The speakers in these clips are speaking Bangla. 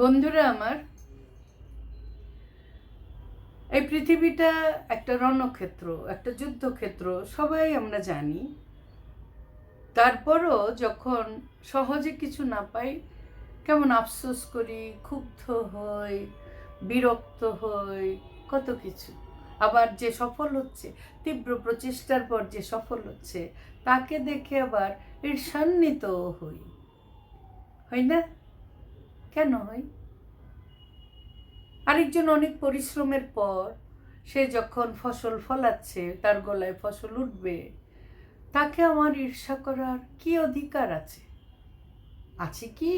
বন্ধুরা আমার, এই পৃথিবীটা একটা রণক্ষেত্র, একটা যুদ্ধক্ষেত্র, সবাই আমরা জানি। তারপরও যখন সহজে কিছু না পাই, কেমন আফসোস করি, ক্ষুব্ধ হই, বিরক্ত হই, কত কিছু। আবার যে সফল হচ্ছে, তীব্র প্রচেষ্টার পর যে সফল হচ্ছে, তাকে দেখে আবার ঈর্ষান্বিত হই। হয় না? কেন হয়? আরেকজন অনেক পরিশ্রমের পর সে যখন ফসল ফলাচ্ছে, তার গলায় ফসল উঠবে, তাকে আমার ঈর্ষা করার কি অধিকার আছে? আছে কি?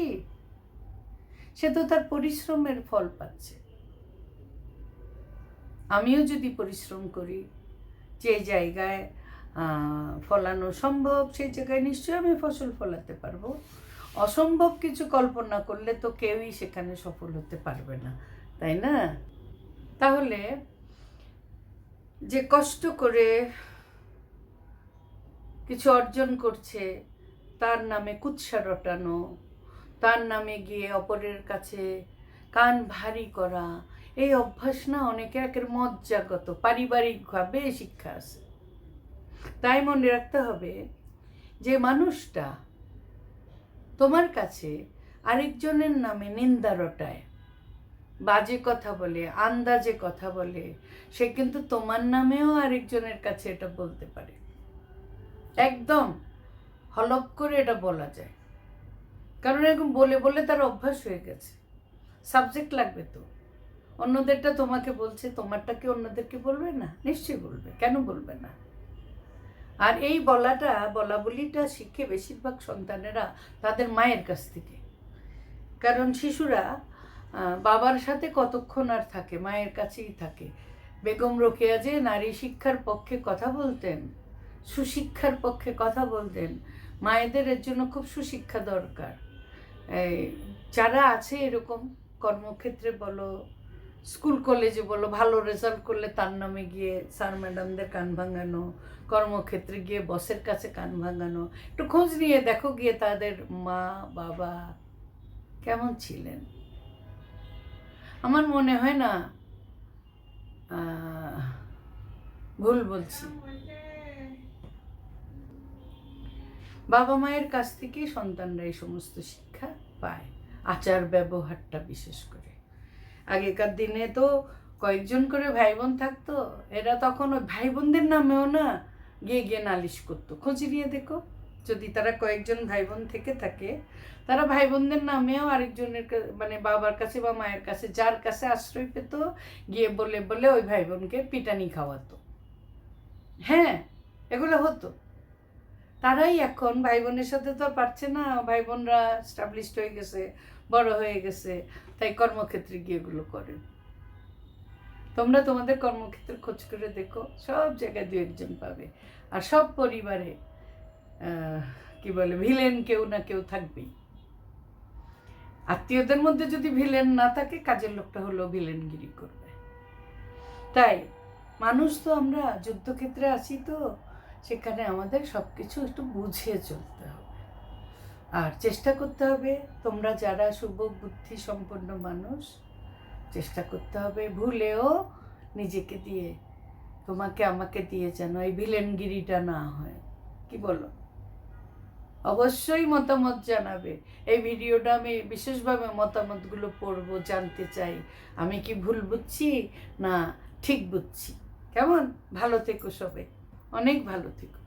সে তো তার পরিশ্রমের ফল পাচ্ছে। আমিও যদি পরিশ্রম করি, যে জায়গায় ফলানো সম্ভব, সেই জায়গায় নিশ্চয়ই আমি ফসল ফলাতে পারব। অসম্ভব কিছু কল্পনা করলে তো কেউই সেখানে সফল হতে পারবে না, তাই না? তাহলে যে কষ্ট করে কিছু অর্জন করছে, তার নামে কুৎসা রটানো, তার নামে গিয়ে অপরের কাছে কান ভারী করা, এই অভ্যাস না অনেকের একের মজ্জাগত পারিবারিকভাবে শিক্ষা আছে। তাই মনে রাখতে হবে যে মানুষটা তোমার কাছে আরেকজনের নামে নিন্দা রটায়, বাজে কথা বলে, আন্দাজে কথা বলে, সে কিন্তু তোমার নামেও আরেকজনের কাছে এটা বলতে পারে। একদম হলপ করে এটা বলা যায়। কারণ এরকম বলে বলে তার অভ্যাস হয়ে গেছে। সাবজেক্ট লাগবে তো। অন্যদেরটা তোমাকে বলছে, তোমারটা কি অন্যদেরকে বলবে? না, নিশ্চয়ই বলবে। কেন বলবে না? আর এই বলাটা, বলা বলিটা শিখে বেশিরভাগ সন্তানেরা তাদের মায়ের কাছ থেকে। কারণ শিশুরা বাবার সাথে কতক্ষণ আর থাকে, মায়ের কাছেই থাকে। বেগম রোকেয়া যে নারী শিক্ষার পক্ষে কথা বলতেন, সুশিক্ষার পক্ষে কথা বলতেন, মায়েদের এর জন্য খুব সুশিক্ষা দরকার। যারা আছে এরকম কর্মক্ষেত্রে বলো স্কুল কলেজে বলো, ভালো রেজাল্ট করলে তার নামে গিয়ে স্যার ম্যাডামদের কান ভাঙানো, কর্মক্ষেত্রে গিয়ে বসের কাছে কান ভাঙানো। একটু খোঁজ নিয়ে দেখো গিয়ে তাদের মা, বাবা কেমন ছিলেন। আমার মনে হয় না ভুল বলছি। বাবা মায়ের কাছ থেকেই সন্তানরা এই সমস্ত শিক্ষা পায় আচার ব্যবহারটা বিশেষ করে। আগেকার দিনে তো কয়েকজন করে ভাই বোন থাকতো, এরা তখন ওই ভাই বোনদের নামেও না গিয়ে গিয়ে নালিশ করতো। খোঁজ নিয়ে দেখো, যদি তারা কয়েকজন ভাই বোন থেকে থাকে, তারা ভাই বোনদের নামেও আরেকজনের মানে বাবার কাছে বা মায়ের কাছে, যার কাছে আশ্রয় পেত, গিয়ে বলে বলে ওই ভাই বোনকে পিটানি খাওয়াতো। হ্যাঁ এগুলো হতো। তারাই এখন ভাই বোনের সাথে তো পারছে না ভাই বোনরা স্টাবলিশড হয়ে গেছে, বড় হয়ে গেছে, তাই কর্মক্ষেত্রে গিয়ে এগুলো করে। তোমরা তোমাদের কর্মক্ষেত্রে খোঁজ করে দেখো, সব জায়গায় দু একজন পাবে। আর সব পরিবারে কি বলে ভিলেন কেউ না কেউ থাকবেই। আত্মীয়দের মধ্যে যদি ভিলেন না থাকে, কাজের লোকটা হলো ভিলেনগিরি করবে। তাই, মানুষ তো আমরা যুদ্ধক্ষেত্রে আছি তো সেখানে আমাদের সব কিছু একটু বুঝিয়ে চলতে হবে। আর চেষ্টা করতে হবে, তোমরা যারা শুভ বুদ্ধি সম্পন্ন মানুষ, চেষ্টা করতে হবে ভুলেও নিজেকে দিয়ে, তোমাকে আমাকে দিয়ে যেন এই ভিলেনগিরিটা না হয়। কি বলো? অবশ্যই মতামত জানাবে। এই ভিডিওটা আমি বিশেষভাবে মতামতগুলো পড়ব, জানতে চাই। আমি কি ভুল বুঝছি? না, ঠিক বুঝছি। কেমন? ভালো থেকো সবে অনেক ভালো থেকো।